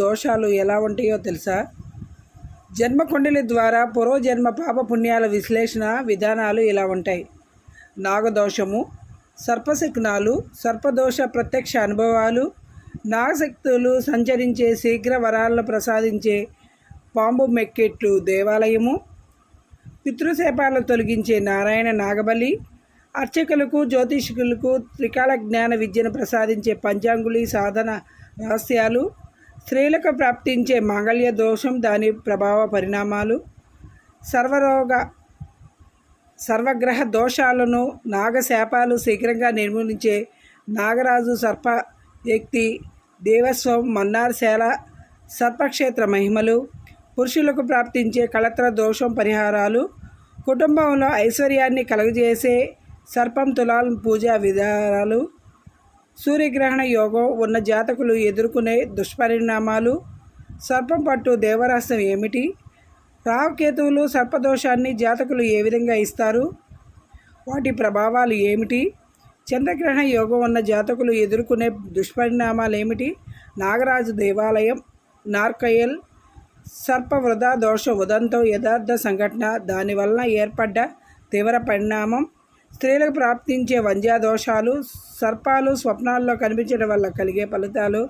దోషాలు ఎలా ఉంటాయో తెలుసా? జన్మకుండలి ద్వారా పూర్వజన్మ పాప పుణ్యాల విశ్లేషణ విధానాలు ఇలా ఉంటాయి. నాగదోషము సర్పశకునాలు సర్పదోష ప్రత్యక్ష అనుభవాలు నాగశక్తులు సంచరించే శీఘ్ర వరాలను ప్రసాదించే పాంబు మెక్కెట్లు దేవాలయము పితృశాపాలు తొలగించే నారాయణ నాగబలి అర్చకులకు జ్యోతిష్కులకు త్రికాల జ్ఞాన విద్యను ప్రసాదించే పంచాంగులి సాధన రహస్యాలు స్త్రీలకు ప్రాప్తించే మాంగళ్య దోషం దాని ప్రభావ పరిణామాలు. సర్వరోగ సర్వగ్రహ దోషాలను నాగశాపాలు శీఘ్రంగా నిర్మూలించే నాగరాజు సర్ప వ్యక్తి దేవస్వం మన్నార్శాల సర్పక్షేత్ర మహిమలు. పురుషులకు ప్రాప్తించే కళత్ర దోషం పరిహారాలు. కుటుంబంలో ఐశ్వర్యాన్ని కలుగజేసే సర్పం తులాల్ పూజా విధానాలు. సూర్యగ్రహణ యోగం ఉన్న జాతకులు ఎదుర్కొనే దుష్పరిణామాలు సర్పం పట్టు దేవరహస్యం ఏమిటి? రాహుకేతువులు సర్పదోషాన్ని జాతకులు ఏ విధంగా ఇస్తారు? వాటి ప్రభావాలు ఏమిటి? చంద్రగ్రహణ యోగం ఉన్న జాతకులు ఎదుర్కొనే దుష్పరిణామాలు ఏమిటి? నాగరాజు దేవాలయం నార్కయల్ సర్ప వృధా దోష ఉదంతం యథార్థ సంఘటన దానివలన ఏర్పడ్డ తీవ్ర పరిణామం స్త్రీలకు ప్రాప్తించే వంజ్యా దోషాలు సర్పాలు స్వప్నాల్లో కనిపించడం వల్ల కలిగే ఫలితాలు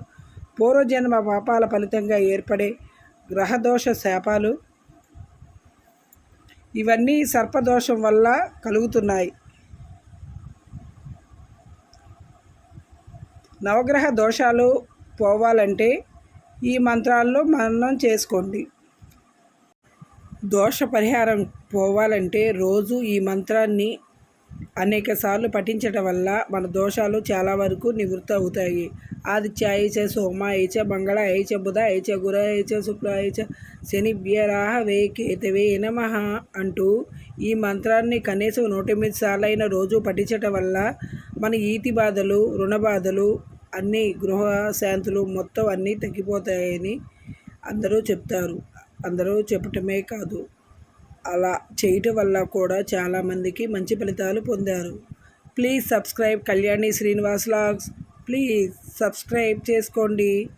పూర్వజన్మ పాపాల ఫలితంగా ఏర్పడే గ్రహదోష శాపాలు. ఇవన్నీ సర్పదోషం వల్ల కలుగుతున్నాయి. నవగ్రహ దోషాలు పోవాలంటే ఈ మంత్రాల్లో మననం చేసుకోండి. దోష పరిహారం పోవాలంటే రోజు ఈ మంత్రాన్ని అనేక సార్లు వల్ల మన దోషాలు చాలా వరకు నివృత్తి అవుతాయి. ఆదిత్య ఐచ సోమ ఐచ మంగళ ఐచ బుధ ఐచ గుర ఐచ శుక్ర ఐచ శనిభ్యరాహ వే కేతవే నమః అంటూ ఈ మంత్రాన్ని కనీసం నూట ఎనిమిది సార్లు అయిన రోజు పఠించటం వల్ల మన ఈతి బాధలు రుణ బాధలు అన్నీ గృహ శాంతులు మొత్తం అన్నీ తగ్గిపోతాయని అందరూ చెప్తారు. అందరూ చెప్పటమే కాదు. అలా చేయటం వల్ల కూడా చాలామందికి మంచి ఫలితాలు పొందారు. Please subscribe Kalyani Srinivas logs. Please subscribe చేసుకోండి.